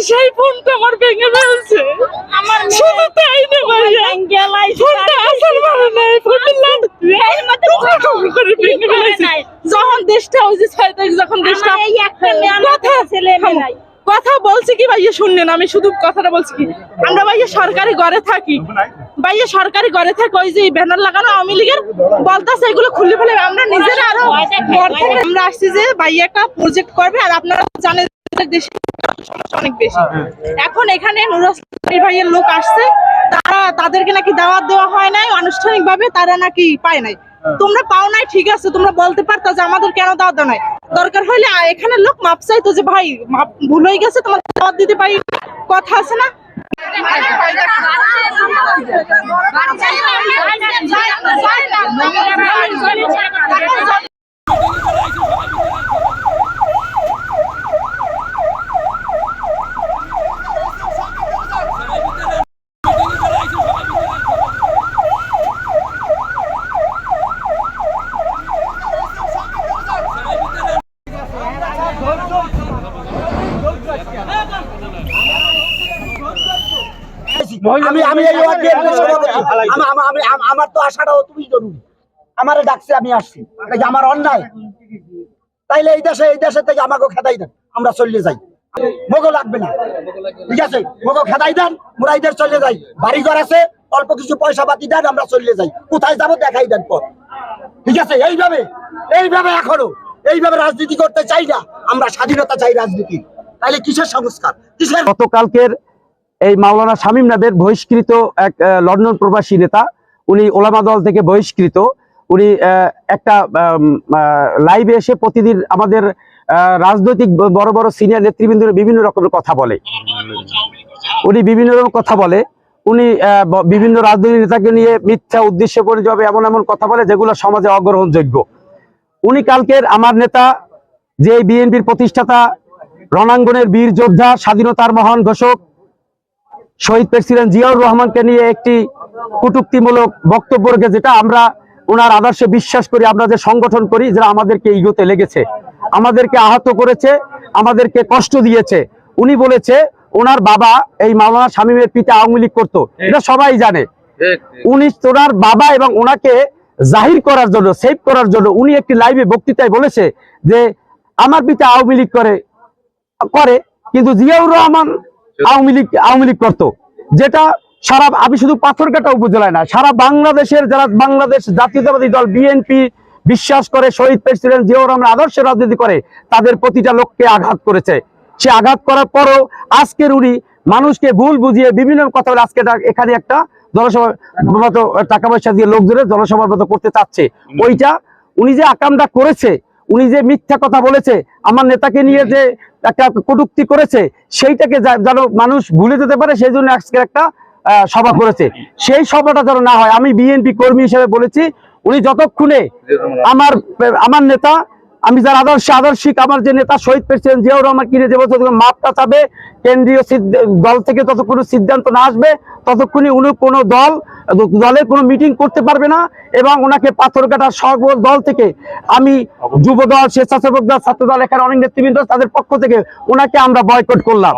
করছে সেই ফোনটা আমার ভেঙে ফেলছে। আমার শুধু তাই না ভাইয়া। ফোনটা আসল ভালো নাই। ফোনটা লাট করে ভেঙে ফেলেছে। যখন দেশটা ওই যে ছয় তারিখ যখন দেশটা কথা ছেলে মেয়ে নাই। কথা বলছি কি ভাইয়া শুনলেন? আমি শুধু কথাটা বলছি কি? আমরা ভাইয়া সরকারি ঘরে থাকি। ভাইয়া সরকারি ঘরে থাকি ওই যে ব্যানার লাগানো আওয়ামী লীগের বলতাছে এগুলো খুলে ফেলে। আমরা নিজেরা আরও আমরা আসছি যে ভাইয়া একটা প্রজেক্ট করবে আর আপনারা জানেন যে দেশে সমস্যা অনেক বেশি এখন এখানে ভাইয়ের লোক আসছে তারা তাদেরকে নাকি দাওয়াত দেওয়া হয় নাই আনুষ্ঠানিক ভাবে তারা নাকি পায় নাই তোমরা পাও নাই ঠিক আছে তোমরা বলতে পারতো যে আমাদের কেন দাওয়াত দেওয়া নাই দরকার হলে এখানে লোক মাপ চাইতো যে ভাই মাপ ভুল হয়ে গেছে তোমার দাওয়াত দিতে পারি কথা আছে না আমি আমি এই ওয়ার্ডের সভাপতি আমা- আমা- আমি আমার তো আশাটাও তুমি জরুরি। আমারে ডাকছে আমি আসছি। আমার অন্যায়। তাইলে এই দেশে এই দেশে থেকে আমাকে খেদাই দেন। আমরা চলে যাই। মোগো লাগবে না। ঠিক আছে? মোগো খেদাই দেন মুরাইদের চলে যাই। বাড়ি ঘর আছে অল্প কিছু পয়সা পাতি দেন আমরা চলে যাই। কোথায় যাব দেখাই দেন পর। ঠিক আছে? এইভাবে এইভাবে এখনও। এইভাবে রাজনীতি করতে চাই না। আমরা স্বাধীনতা চাই রাজনীতি তাইলে কিসের সংস্কার? কিসের গতকালকের এই মাওলানা শামীম নাদের বহিষ্কৃত এক লন্ডন প্রবাসী নেতা। উনি ওলামা দল থেকে বহিষ্কৃত। উনি একটা লাইভে এসে প্রতিদিন আমাদের রাজনৈতিক বড় বড় সিনিয়র নেতৃবৃন্দের বিভিন্ন রকমের কথা বলে। উনি বিভিন্ন রকম কথা বলে। উনি বিভিন্ন রাজনৈতিক নেতাকে নিয়ে মিথ্যা উদ্দেশ্য করে যাবে এমন এমন কথা বলে যেগুলো সমাজে অগ্রহণযোগ্য। উনি কালকের আমার নেতা যে বিএনপির প্রতিষ্ঠাতা, রণাঙ্গনের বীর যোদ্ধা, স্বাধীনতার মহান ঘোষক শহীদ প্রেসিডেন্ট জিয়াউর রহমানকে নিয়ে একটি কটুক্তিমূলক বক্তব্য রেখে যেটা আমরা ওনার আদর্শে বিশ্বাস করি, আমরা যে সংগঠন করি, যেটা আমাদেরকে ইগোতে লেগেছে। আমাদেরকে আহত করেছে, আমাদেরকে কষ্ট দিয়েছে। উনি বলেছে, ওনার বাবা এই মাওলানা শামীমের পিতা আওয়ামী লীগ করতো। এটা সবাই জানে। উনি ওনার বাবা এবং ওনাকে জাহির করার জন্য, সেভ করার জন্য উনি একটি লাইভে বক্তৃতায় বলেছে যে, আমার পিতা আওয়ামী লীগ করে করে, কিন্তু জিয়াউর রহমান আওয়ামী লীগ আওয়ামী লীগ করতো। যেটা সারা আমি শুধু পাথরঘাটা উপজেলায় না সারা বাংলাদেশের যারা বাংলাদেশ জাতীয়তাবাদী দল বিএনপি বিশ্বাস করে শহীদ প্রেসিডেন্ট জিয়াউর রহমান আদর্শে রাজনীতি করে তাদের প্রতিটা লোককে আঘাত করেছে। সে আঘাত করার পরও আজকের উনি মানুষকে ভুল বুঝিয়ে বিভিন্ন কথা বলে আজকে এখানে একটা জনসভা মতো টাকা পয়সা দিয়ে লোকজনের জনসভার মতো করতে চাচ্ছে। ওইটা উনি যে আকামটা করেছে উনি যে মিথ্যা কথা বলেছে, আমার নেতাকে নিয়ে যে একটা কটুক্তি করেছে, সেইটাকে যেন মানুষ ভুলে যেতে পারে, সেই জন্য আজকে একটা সভা করেছে। সেই সভাটা যেন না হয়, আমি বিএনপি কর্মী হিসেবে বলেছি, উনি যতক্ষণে আমার আমার নেতা, আমি যার আদর্শ, আদর্শিক, আমার যে নেতা শহীদ প্রেসিডেন্ট জিয়াউর রহমান কিনে যে বছর মাপটা চাবে, কেন্দ্রীয় দল থেকে ততক্ষণ সিদ্ধান্ত না আসবে, ততক্ষণই উনি কোনো দল দলের কোনো মিটিং করতে পারবে না এবং ওনাকে পাথরঘাটা সকল দল থেকে আমি যুব দল স্বেচ্ছাসেবক দল ছাত্র দল এখানে অনেক নেতৃবৃন্দ তাদের পক্ষ থেকে ওনাকে আমরা বয়কট করলাম।